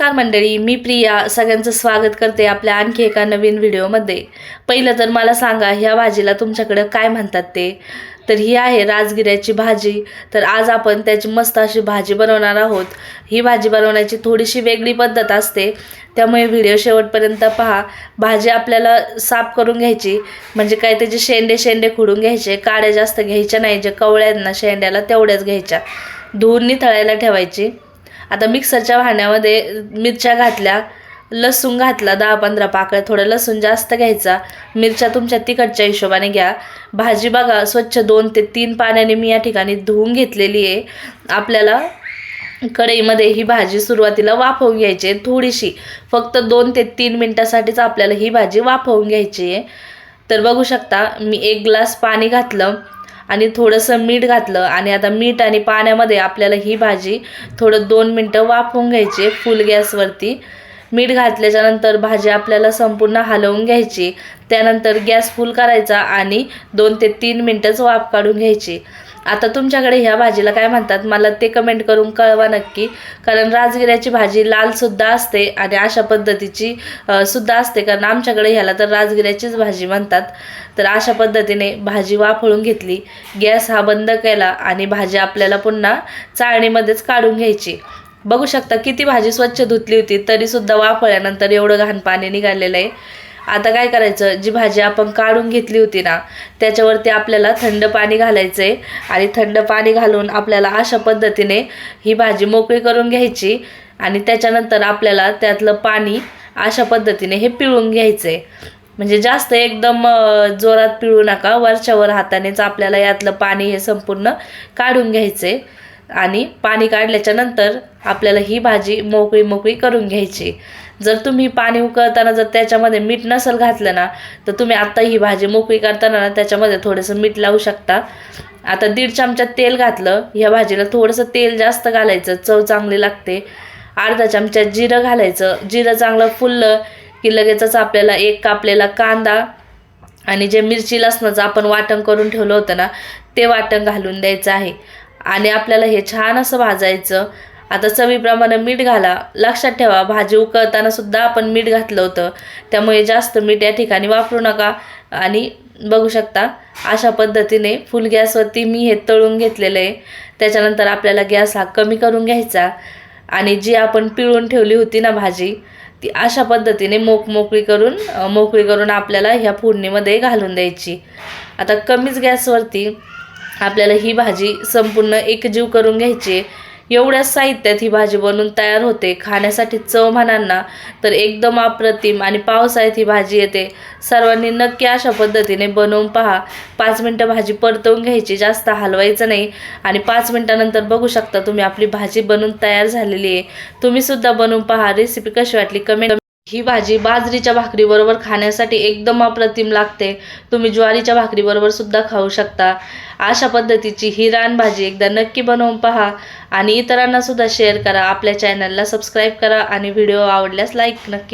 नमस्कार मंडळी मी प्रिया. सगळ्यांचं स्वागत करते आपल्या आणखी एका नवीन व्हिडिओमध्ये. पहिलं तर मला सांगा ह्या भाजीला तुमच्याकडं काय म्हणतात ते? तर ही आहे राजगिऱ्याची भाजी. तर आज आपण त्याची मस्त अशी भाजी बनवणार आहोत. ही भाजी बनवण्याची थोडीशी वेगळी पद्धत असते. त्यामुळे व्हिडिओ शेवटपर्यंत पहा. भाजी आपल्याला साफ करून घ्यायची. म्हणजे काय त्याचे शेंडे शेंडे खुडून घ्यायचे काड्या जास्त घ्यायच्या नाही जे कवळ्या आहेत ना शेंड्याला तेवढ्याच घ्यायच्या. धुवून निथळायला ठेवायची. आता मिक्सरच्या भांड्यामध्ये मिरच्या घातल्या लसूण घातला दहा पंधरा पाकळ्या थोडं लसूण जास्त घ्यायचा. मिरच्या तुमच्या तिखटच्या हिशोबाने घ्या. भाजी बघा स्वच्छ दोन ते तीन पाण्याने मी या ठिकाणी धुवून घेतलेली आहे. आपल्याला कढईमध्ये ही भाजी सुरुवातीला वाफवून घ्यायची आहे थोडीशी. फक्त दोन ते तीन मिनटासाठीच आपल्याला ही भाजी वाफवून घ्यायची आहे. तर बघू शकता मी एक ग्लास पाणी घातलं. आणि थोडंसं मीठ घातलं आणि आता मीठ आणि पाण्यामध्ये आपल्याला ही भाजी थोडं दोन मिनटं वाफवून घ्यायची फुल गॅसवरती मीठ घातल्याच्यानंतर भाजी आपल्याला संपूर्ण हलवून घ्यायची. त्यानंतर गॅस फुल करायचा आणि दोन ते तीन मिनटंच वाफ काढून घ्यायची. आता तुमच्याकडे ह्या भाजीला काय म्हणतात? मला ते कमेंट करून कळवा नक्की. कारण राजगिऱ्याची भाजी लालसुद्धा असते आणि अशा पद्धतीची सुद्धा असते. कारण आमच्याकडे ह्याला तर राजगिऱ्याचीच भाजी म्हणतात. तर अशा पद्धतीने भाजी वाफळून घेतली. गॅस हा बंद केला आणि भाजी आपल्याला पुन्हा चाळणीमध्येच काढून घ्यायची. बघू शकता किती भाजी स्वच्छ धुतली होती तरीसुद्धा वाफळल्यानंतर एवढं घाण पाणी निघालेलं आहे. आता काय करायचं? जी भाजी आपण काढून घेतली होती ना त्याच्यावरती आपल्याला थंड पाणी घालायचं आहे आणि थंड पाणी घालून आपल्याला अशा पद्धतीने ही भाजी मोकळी करून घ्यायची आणि त्याच्यानंतर आपल्याला त्यातलं पाणी अशा पद्धतीने हे पिळून घ्यायचं आहे म्हणजे जास्त एकदम जोरात पिळू नका. वरच्यावर हातानेच आपल्याला यातलं पाणी हे संपूर्ण काढून घ्यायचं आहे आणि पाणी काढल्याच्यानंतर आपल्याला ही भाजी मोकळी मोकळी करून घ्यायची. जर तुम्ही पाणी उकळताना जर त्याच्यामध्ये मीठ नसेल घातलं ना तर तुम्ही आत्ता ही भाजी मोकळी करताना ना त्याच्यामध्ये थोडंसं मीठ लावू शकता. आता दीड चमचा तेल घातलं ह्या भाजीला थोडंसं तेल जास्त घालायचं चव चांगली लागते. अर्धा चमचा जिरं घालायचं जिरं चांगलं फुललं की लगेचच आपल्याला एक कापलेला कांदा आणि जे मिरची लसणाचं आपण वाटण करून ठेवलं होतं ना ते वाटण घालून द्यायचं आहे. आणि आपल्याला हे छान असं भाजायचं. आता चवीप्रमाणे मीठ घाला. लक्षात ठेवा भाजी उकळताना सुद्धा आपण मीठ घातलं होतं. त्यामुळे जास्त मीठ या ठिकाणी वापरू नका. आणि बघू शकता अशा पद्धतीने फुल गॅसवरती मी हे तळून घेतलेलं आहे. त्याच्यानंतर आपल्याला गॅस हा कमी करून घ्यायचा. आणि जी आपण पिळून ठेवली होती ना भाजी ती अशा पद्धतीने मोक मोकळी करून मोकळी करून आपल्याला ह्या फोडणीमध्ये घालून द्यायची. आता कमीच गॅसवरती आपल्याला ही भाजी संपूर्ण एकजीव करून घ्यायची एवढ्याच साहित्यात ही भाजी बनवून तयार होते. खाण्यासाठी चव म्हणाल ना तर एकदम अप्रतिम आणि पावसाळ्यात ही भाजी येते. सर्वांनी नक्की अशा पद्धतीने बनवून पहा. पाच मिनटं भाजी परतवून घ्यायची जास्त हलवायचं नाही. आणि पाच मिनटानंतर बघू शकता तुम्ही आपली भाजी बनवून तयार झालेली आहे. तुम्ही सुद्धा बनवून पहा. रेसिपी कशी वाटली? कमेंट ही भाजी बाजरीच्या भाकरीबरोबर खाण्यासाठी एकदम अप्रतिम लागते. तुम्ही ज्वारीच्या भाकरीबरोबर सुद्धा खाऊ शकता. अशा पद्धतीची ही रानभाजी एकदा नक्की बनवून पहा आणि इतरांना सुद्धा शेअर करा. आपल्या चॅनलला सबस्क्राईब करा आणि व्हिडिओ आवडल्यास लाईक नक्की